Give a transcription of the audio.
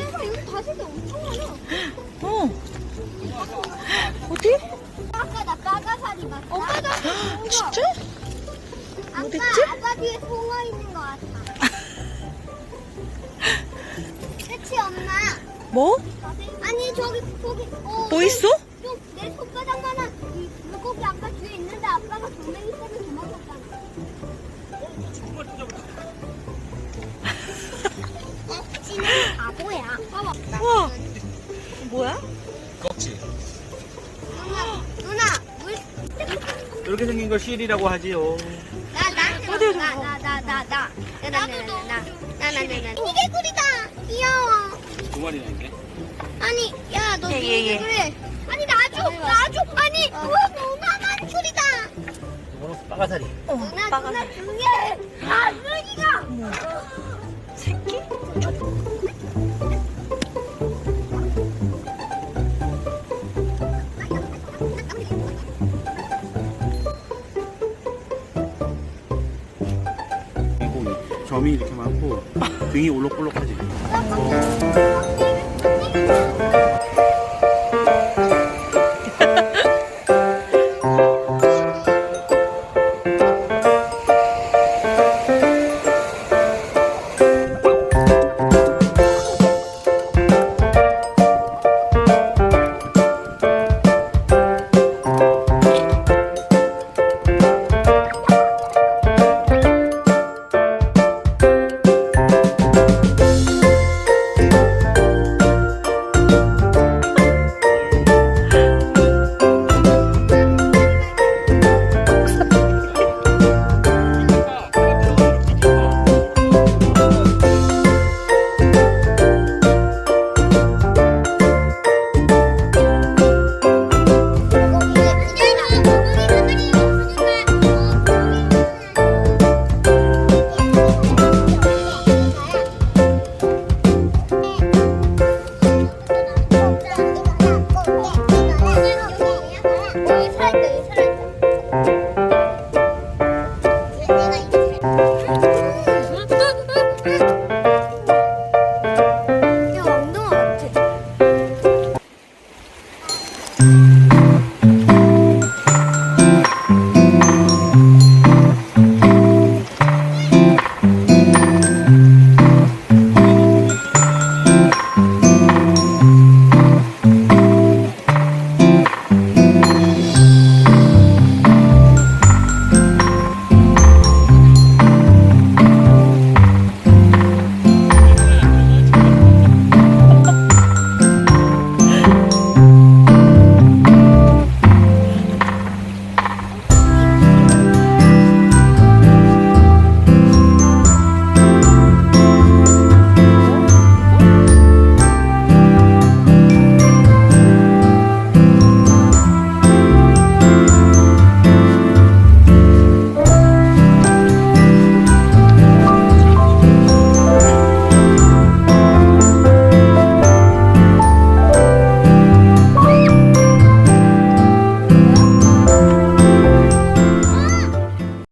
여기 다섯개 엄청 많아. 어. 어디? 아까 나 까가사리 봤어. 엄마 나 송어. 진짜? 아까 어딨지? 아빠 뒤에 송어 있는 거 같아. 그치 엄마? 뭐? 아니 저기 저기 어, 뭐 있어? 뭐야? 껍질. 누나, 누나, 물. 이렇게 생긴 걸 실이라고 하지요. 나, 나한테 나, 나, 나, 나, 나. 나, 나, 나, 나, 나, 나, 나, 나. 미니 개구리다. 나, 나, 아니, 야, 너 예, 예, 예. 개구리. 아니, 나 줘, 나 줘. 아니, 어. 누나 만출이다. 어, 빠가사리. 어, 누나, 빠가사리. 누나, 중에. 아, 여기가. 새끼? 점이 이렇게 많고 등이 올록볼록하지. 나